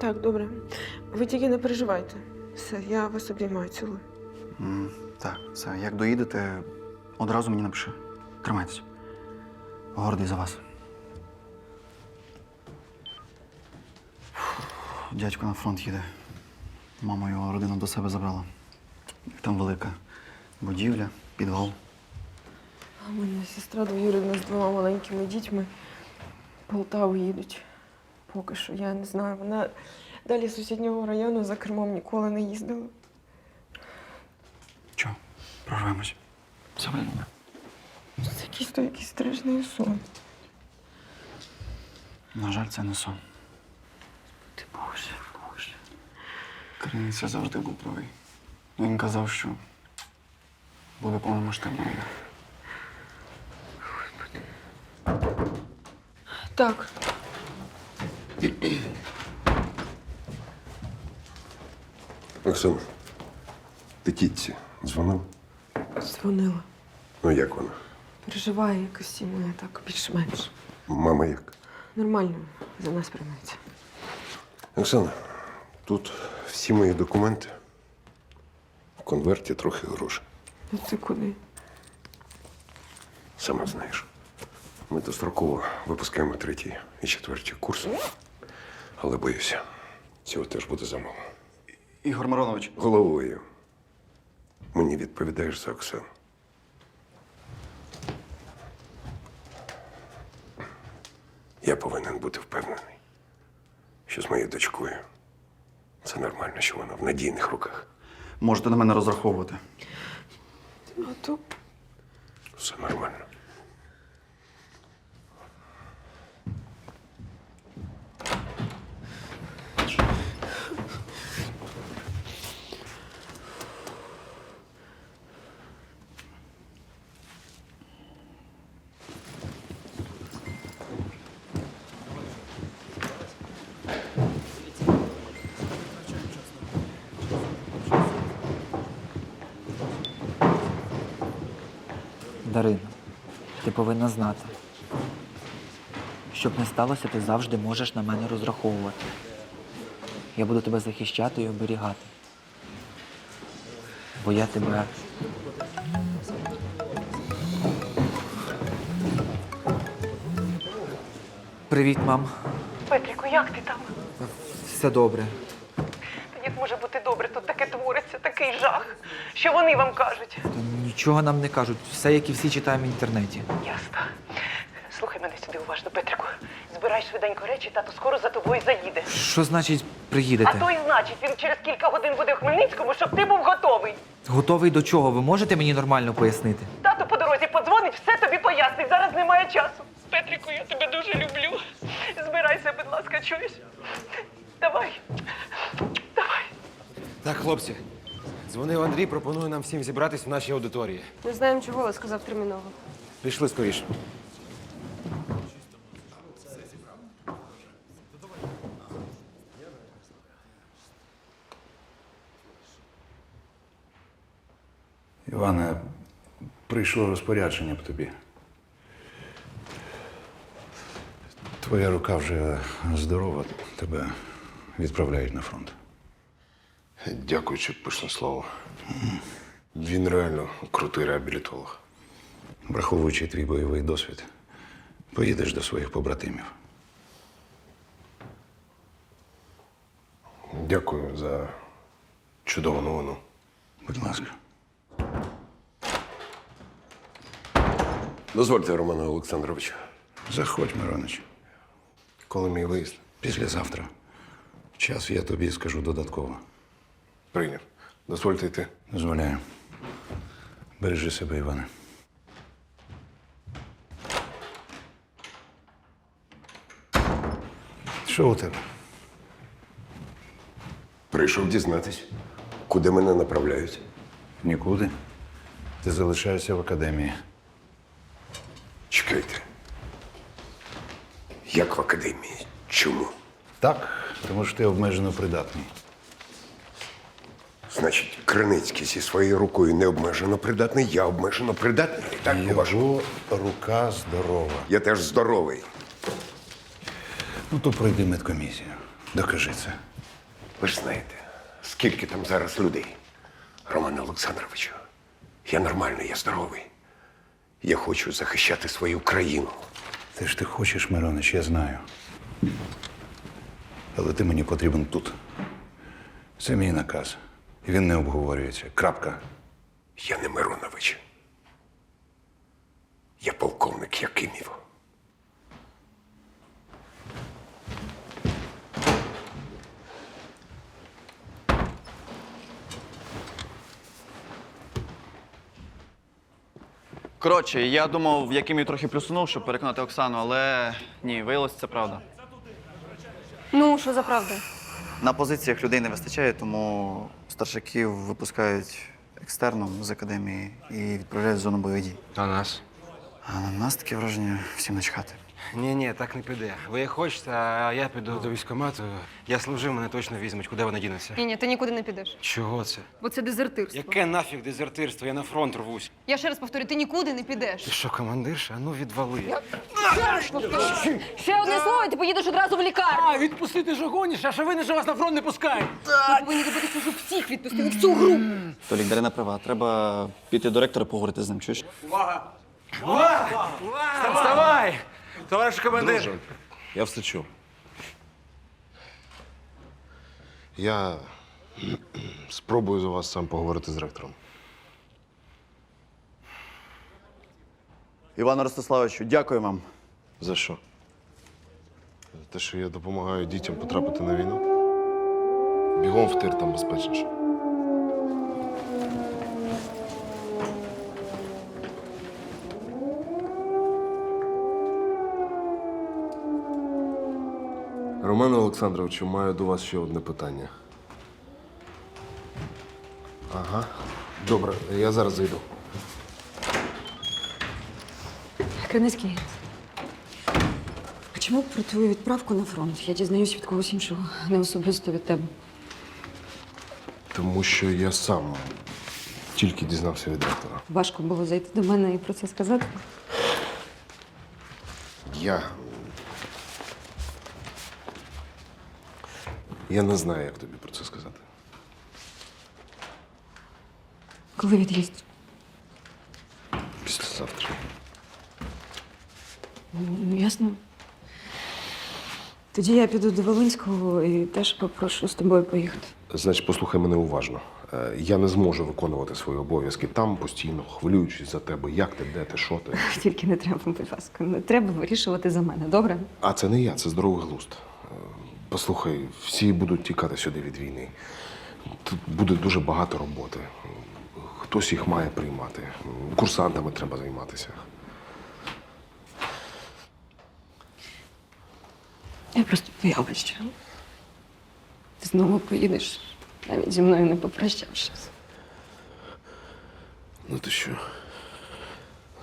Так, добре. Ви тільки не переживайте. Все, я вас обіймаю, цілую. М, Так, все, як доїдете, одразу мені напиши. Тримайтесь. Гордий за вас. Фух, Дядько на фронт їде. Мама його родину до себе забрала. Там велика будівля, підвал. А в мене сестра двоюрідна з двома маленькими дітьми в Полтаву їдуть. Поки що, я не знаю. Вона далі з сусіднього району за кермом ніколи не їздила. Чо? Прорвемось. Все добре. Це якийсь то якийсь страшний сон. На жаль, це не сон. Ти Боже, Боже. Криниця завжди був правий. Він казав, що буде повномасштабна війна. Так, Оксана, ти тітці дзвонив? дзвонила. Ну як вона? Переживає якось і мене так більш-менш. Мама як? Нормально за нас прийметься. Оксана, тут всі мої документи. В конверті трохи грошей. Ну це куди? Сама знаєш. Ми достроково випускаємо третій і четвертій курси. Але боюся, цього теж буде замало. Ігор Миронович, Головою. Мені відповідаєш за Оксану. Я повинен бути впевнений, що з моєю дочкою це нормально, що вона в надійних руках. можете на мене розраховувати. То Все нормально. Дарина, ти повинна знати. Щоб не сталося, ти завжди можеш на мене розраховувати. Я буду тебе захищати і оберігати. Бо я тебе. Привіт, мам. Петріку, як ти там? Все добре. Та як може бути добре? Тут таке твориться, такий жах. Що вони вам кажуть? Та нічого нам не кажуть. Все, як і всі читаємо в інтернеті. Ясно. Слухай мене сюди уважно, Петрику. Збирай швиденько речі, тато скоро за тобою заїде. Що значить А приїдете? то і значить, він через кілька годин буде в Хмельницькому, щоб ти був готовий. Готовий до чого? Ви можете мені нормально пояснити? Тато по дорозі подзвонить, все тобі пояснить. Зараз немає часу. Петрику, я тебе дуже люблю. Збирайся, будь ласка, чуєш? Давай. Давай. Так, хлопці, дзвонив Андрій, пропонує нам всім зібратись в нашій аудиторії. не знаємо чого, але сказав терміново. Пішли скоріше. Іване, прийшло розпорядження по тобі. Твоя рука вже здорова, тебе відправляють на фронт. Дякуючи пишне слово. Він реально крутий реабілітолог. Враховуючи твій бойовий досвід, поїдеш до своїх побратимів. Дякую за чудову новину. Будь ласка. Дозвольте, Романе Олександровичу, Заходь, Миронич. коли мій виїзд Післязавтра. Час я тобі скажу додатково. Прийняв. Дозвольте йти. Дозволяю. Бережи себе, Іване. Що у тебе? Прийшов дізнатись, куди мене направляють. Нікуди. Ти залишаєшся в академії. Чекайте. Як в академії? Чому? Так, тому що ти обмежено придатний. Значить, Криницький зі своєю рукою не обмежено придатний, я обмежено придатний. Так, по-вашому? Його рука здорова. Я теж здоровий. Ну, то пройди медкомісію. Докажи це. Ви ж знаєте, скільки там зараз людей. Роман Олександровичу, я нормальний, я здоровий. Я хочу захищати свою країну. Ти ж ти хочеш, Миронич, я знаю. Але ти мені потрібен тут. Це мій наказ. І він не обговорюється. Крапка. Я не Миронович. Я полковник Якимів. Коротше, я думав, яким трохи плюсунув, щоб переконати Оксану, але ні, виявилося, це правда. Ну, що за правда? На позиціях людей не вистачає, тому старшаків випускають екстерном з академії і відправляють в зону бойових дій. А нас? А на нас таке враження всім начхати. Ні, ні, так не піде. Ви як хочете, а я піду до військкомату. Я служив, мене точно візьмуть. Куди вони дінуться? Ні, ні, ти нікуди не підеш, Чого це? бо це дезертирство. Яке нафіг дезертирство? Я на фронт рвусь. Я ще раз повторю, ти нікуди не Ти підеш. що, командирша? А ну відвали. Ще одне слово, і ти поїдеш одразу в лікарню. А, відпустити ж гоніш, а що ви що вас на фронт не пускають? Ми повинні добитися, щоб всіх відпустили, всю групу. Толік, Дарина права. Треба піти до ректора поговорити з ним. Чуєш? Вставай! Товариш командир! Я встачу. Я спробую за вас сам поговорити з ректором. Івану Ростиславовичу, дякую вам. За що? За Те, що я допомагаю дітям потрапити на війну? Бігом в тир там безпечніше. Романе Олександровичу, маю до вас ще одне питання. Ага. Добре, я зараз зайду. Криницький. А чому про твою відправку на фронт? Я дізнаюсь від когось іншого, не особисто від тебе. Тому що я сам тільки дізнався від ректора. Важко було зайти до мене і про це сказати. Я. Я не знаю, як тобі про це сказати. Коли від'їзд? Післязавтра. Ну, ясно. Тоді я піду до Волинського і теж попрошу з тобою поїхати. Значить, послухай мене уважно. Е, Я не зможу виконувати свої обов'язки там постійно, хвилюючись за тебе, як ти, де ти, що ти. Тільки не треба, будь ласка, не треба вирішувати за мене, добре? А це не я, це здоровий глузд. Е, Послухай, всі будуть тікати сюди від війни. Тут буде дуже багато роботи. Хтось їх має приймати. Курсантами треба займатися. Я просто боялась, що ти знову поїдеш, навіть зі мною не попрощавшись. Ну ти що?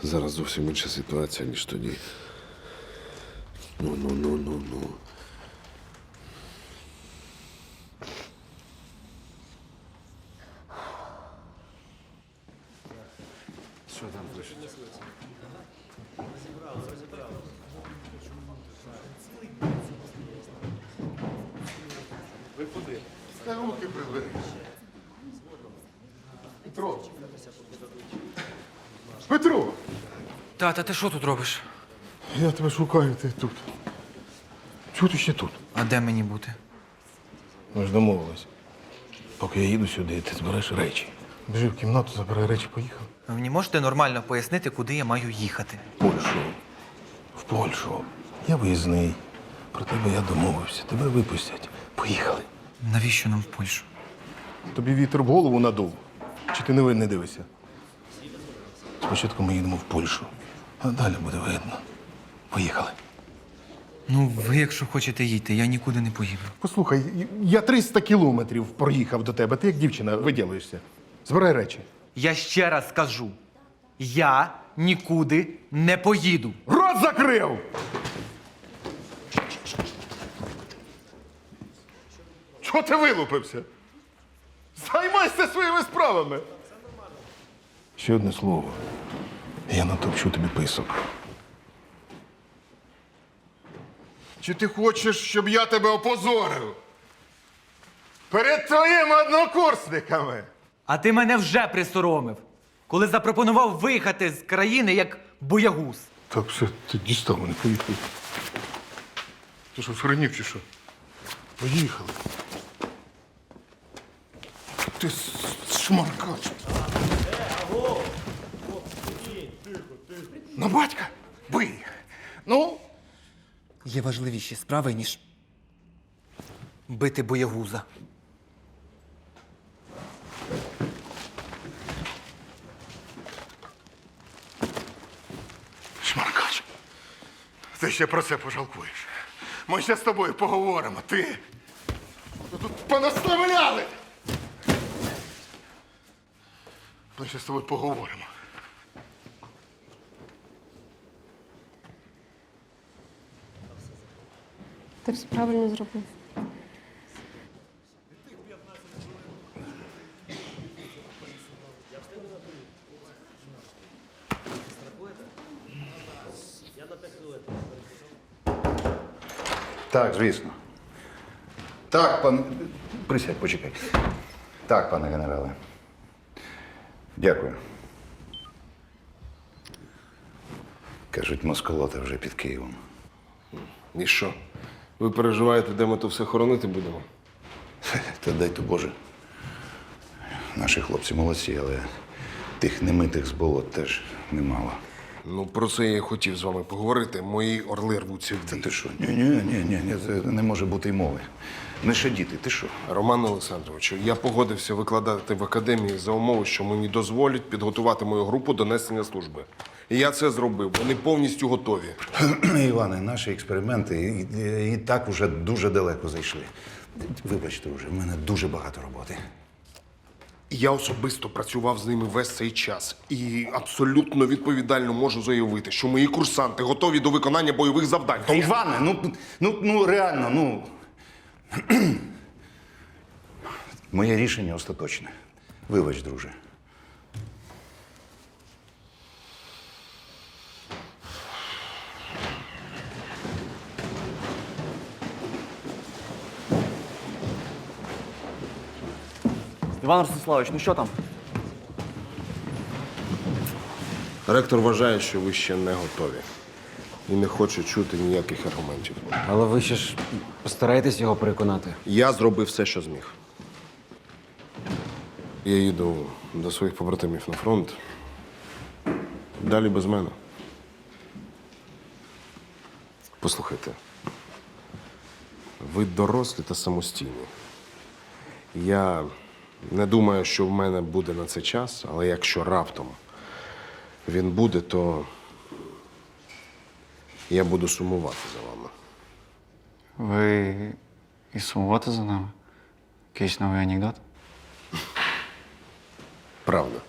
Зараз зовсім інша ситуація, ніж тоді. Ну, ну, ну, ну, ну. Що там пишуть? Петро, Тата, ти що тут робиш? я тебе шукаю, ти тут. Чого ти ще тут? А де мені бути? Ми ж домовились. Поки я їду сюди, ти збереш речі. Біжи в кімнату, забирай речі, поїхав. Ви мені можете нормально пояснити, куди я маю їхати? В Польщу. В Польщу. Я виїзний. Про тебе я домовився. Тебе випустять. Поїхали. Навіщо нам в Польщу? Тобі вітер в голову надув. Чи ти не не дивишся? Спочатку ми їдемо в Польщу, а далі буде видно. Поїхали. Ну, ви, якщо хочете їдьте, я нікуди не поїду. Послухай, я 300 кілометрів проїхав до тебе. Ти як дівчина виділуєшся. Збирай речі. Я ще раз скажу: я нікуди не поїду. Рот закрив! Чого ти вилупився? Займайся своїми справами. Ще одне слово. Я натопчу тобі писок. Чи ти хочеш, щоб я тебе опозорив? Перед твоїми однокурсниками. А ти мене вже присоромив, коли запропонував виїхати з країни як боягуз. Так, все, ти дістав мене, поїхали. Ти що, схоронів чи що? Поїхали. Ти с- шмаркач. На батька? Бий. Ну, Є важливіші справи, ніж бити боягуза. шмаркач. Ти ще про це пожалкуєш. Ми ще з тобою поговоримо. Ти. Тут понаставляли. Ми ще з тобою поговоримо. Ти все правильно зробив. Так, звісно. Так, пан. Присядь, почекай. Так, пане генерале. Дякую. Кажуть, москолота вже під Києвом. І що? Ви переживаєте, де ми то все хоронити будемо? Та дай то Боже. Наші хлопці молодці, але тих немитих з болот теж немало. Ну, про це я і хотів з вами поговорити. Мої орли рвуться в Та ти що? Ні, ні, ні, ні, ні, це не може бути й мови. Не шадіти, ти що? Роман Олександровичу, я погодився викладати в академії за умови, що мені дозволять підготувати мою групу до несення служби. І я це зробив. Вони повністю готові. Іване, наші експерименти і, і, і так уже дуже далеко зайшли. Вибачте, вже в мене дуже багато роботи. Я особисто працював з ними весь цей час і абсолютно відповідально можу заявити, що мої курсанти готові до виконання бойових завдань. Та Іване, ну, ну, ну реально, ну. Моє рішення остаточне. Вибач, друже. Іван Ростиславович, ну що там? Ректор вважає, що ви ще не готові і не хоче чути ніяких аргументів. Але ви ще ж постараєтесь його переконати. Я зробив все, що зміг. Я їду до своїх побратимів на фронт. Далі без мене. Послухайте. Ви дорослі та самостійні. Я не думаю, що в мене буде на це час, але якщо раптом він буде, то я буду сумувати за вами. Ви і сумувати за нами? Якийсь новий анекдот? Правда.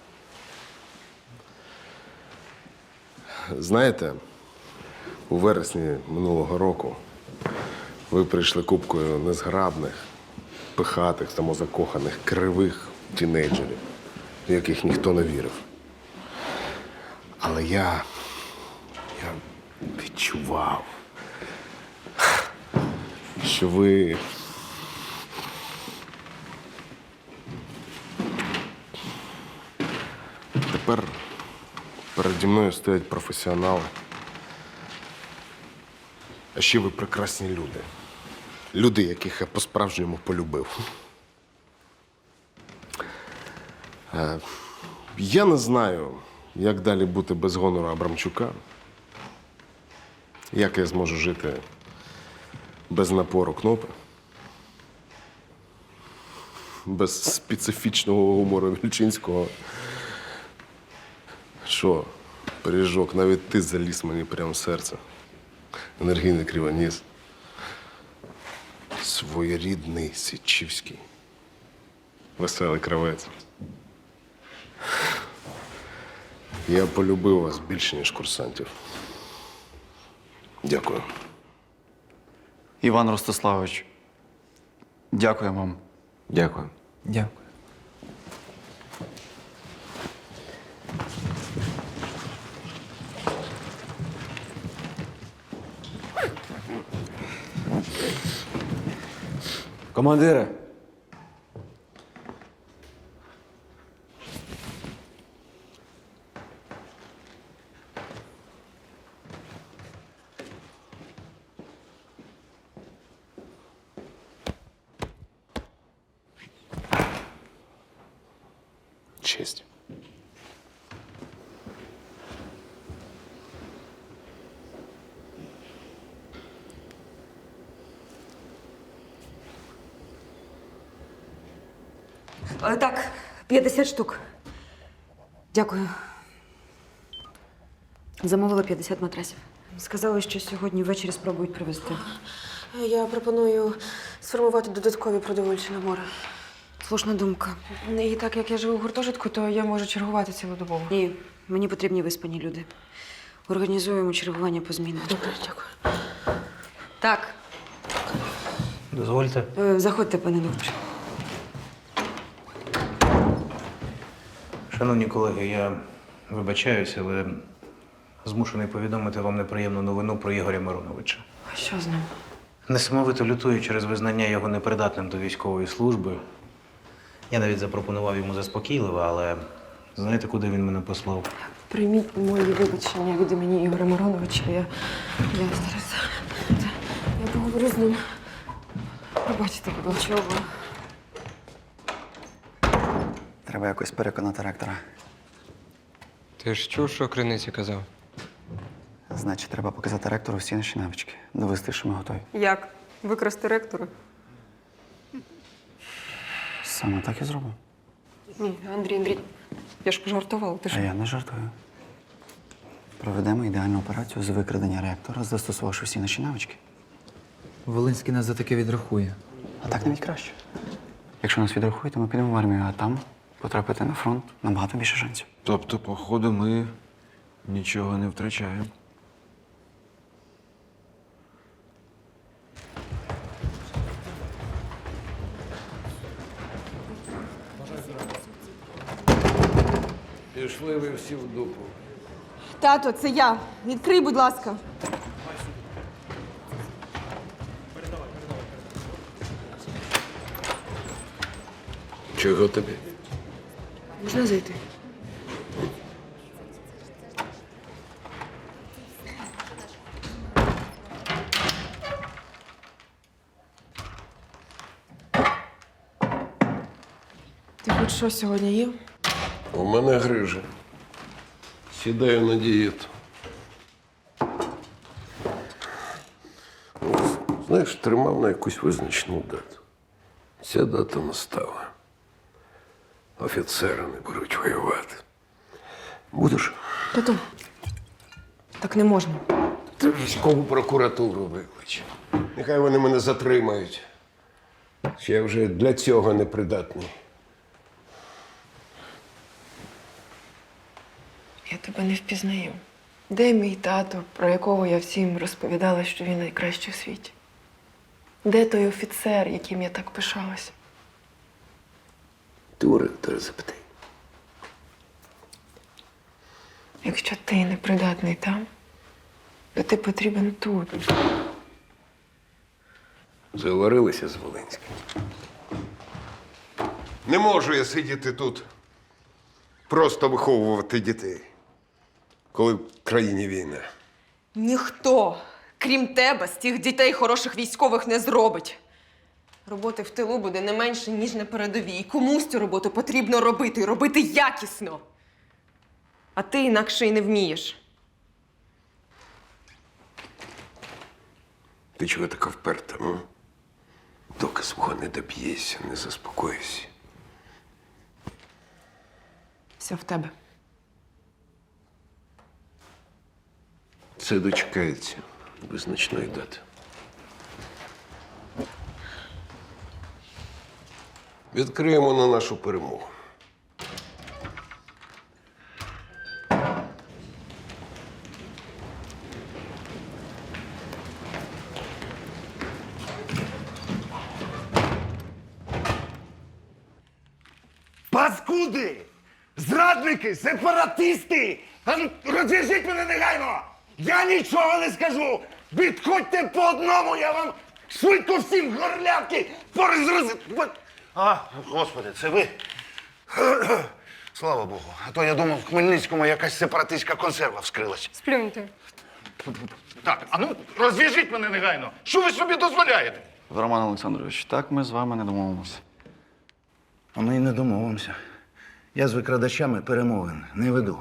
Знаєте, у вересні минулого року ви прийшли купкою незграбних, пихатих, самозакоханих, кривих тінейджерів, в яких ніхто не вірив. Але я. я відчував, що ви Тепер переді мною стоять професіонали. А ще ви прекрасні люди. Люди, яких я по-справжньому полюбив. Е, Я не знаю, як далі бути без гонору Абрамчука. Як я зможу жити без напору кнопи. Без специфічного гумору Вільчинського. Що, пиріжок, навіть ти заліз мені прямо в серце. Енергійний кривоніс. Своєрідний Січівський. Веселий кравець. Я полюбив вас більше, ніж курсантів. Дякую. Іван Ростиславович, дякую вам. Дякую. Дякую. Comandeira, Е, Так, 50 штук. Дякую. Замовила 50 матрасів. Сказали, що сьогодні ввечері спробують привезти. Я пропоную сформувати додаткові продовольчі набори. Слушна думка. І так як я живу в гуртожитку, то я можу чергувати цілодобово. Ні, мені потрібні виспані люди. Організуємо чергування по змінах. Добре, дякую. Так, Дозвольте. е, заходьте, пане доктор. Шановні колеги, я вибачаюся, але змушений повідомити вам неприємну новину про Ігоря Мироновича. А що з ним? Несамовито лютую через визнання його непридатним до військової служби. Я навіть запропонував йому заспокійливо, але знаєте, куди він мене послав? Прийміть мої вибачення від імені Ігоря Мироновича. Я, я зараз. Я поговорю з ним. Пробачте, будь ласка. Треба якось переконати ректора. Ти ж чув, що криниці казав? Значить, треба показати ректору всі наші навички. Довести, що ми готові. Як? Викрасти ректора? Саме так і зробимо. Ні, Андрій, Андрій. Я ж пожартувала, ти А я не жартую. Проведемо ідеальну операцію з викрадення реактора, застосувавши всі наші навички. Волинський нас за таке відрахує. А так навіть краще. Якщо нас відрахують, то ми підемо в армію, а там потрапити на фронт набагато більше шансів. Тобто, походу, ми нічого не втрачаємо. Пішли ви всі в дупу. Тато, це я. Відкрий, будь ласка. Чого тобі? Можна зайти? Ти хоч що сьогодні їв? У мене грижа. Сідаю на дієту. Знаєш, тримав на якусь визначену дату. Ця дата настала. Офіцери не беруть воювати. Будеш? Тато, так не можна. Ти військову прокуратуру виклич. Нехай вони мене затримають. Що я вже для цього непридатний. Я тебе не впізнаю. Де мій тато, про якого я всім розповідала, що він найкращий в світі? Де той офіцер, яким я так пишалася? Ти у ректора запитай. Якщо ти непридатний там, то ти потрібен тут. Заварилися з Волинським. Не можу я сидіти тут, просто виховувати дітей, коли в країні війна. Ніхто, крім тебе, з тих дітей хороших військових не зробить. Роботи в тилу буде не менше, ніж на передовій. І комусь цю роботу потрібно робити і робити якісно. А ти інакше й не вмієш. Ти чого така вперта? м? Доки свого не доб'єшся, не заспокоїшся. Все в тебе. Це дочекається визначної дати. Відкриємо на нашу перемогу. Паскуди! Зрадники! Сепаратисти! Ну, розв'яжіть мене негайно! Я нічого не скажу! Відходьте по одному, я вам Швидко всім горлянки! Порозрози... А, господи, це ви? Слава Богу. А то я думав, в Хмельницькому якась сепаратистська консерва вскрилась. Сплюньте. Так, а ну розв'яжіть мене негайно. Що ви собі дозволяєте? Роман Олександрович, так ми з вами не домовимося. А ми й не домовимося. Я з викрадачами перемовин не веду.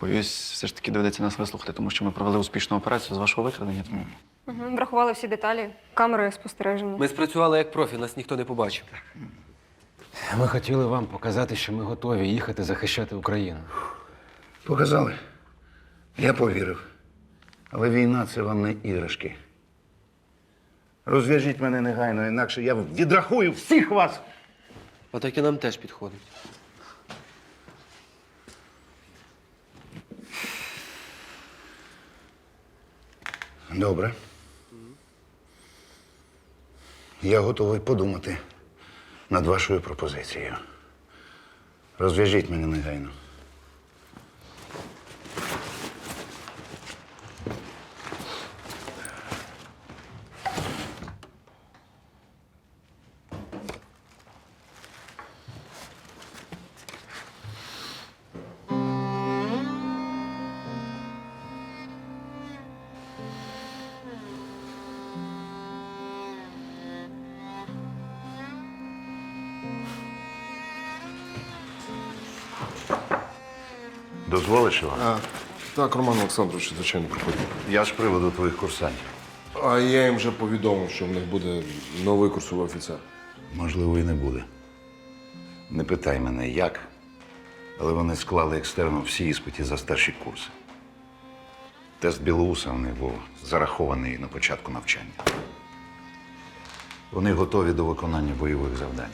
Боюсь, все ж таки доведеться нас вислухати, тому що ми провели успішну операцію з вашого викрадення. Тому Угу. Врахували всі деталі, камери спостереження. Ми спрацювали як профі, нас ніхто не побачив. Ми хотіли вам показати, що ми готові їхати захищати Україну. Показали. Я повірив. Але війна це вам не іграшки. Розв'яжіть мене негайно, інакше я відрахую всіх вас. Отак і нам теж підходить. Добре. Я готовий подумати над вашою пропозицією. Розв'яжіть мене негайно. Дозволиш? А, так, Роман Олександрович, звичайно, приходить. Я з приводу твоїх курсантів. А я їм вже повідомив, що в них буде новий курсовий офіцер. Можливо, і не буде. Не питай мене, як, але вони склали екстерно всі іспиті за старші курси. Тест Білоуса у них був зарахований на початку навчання. Вони готові до виконання бойових завдань.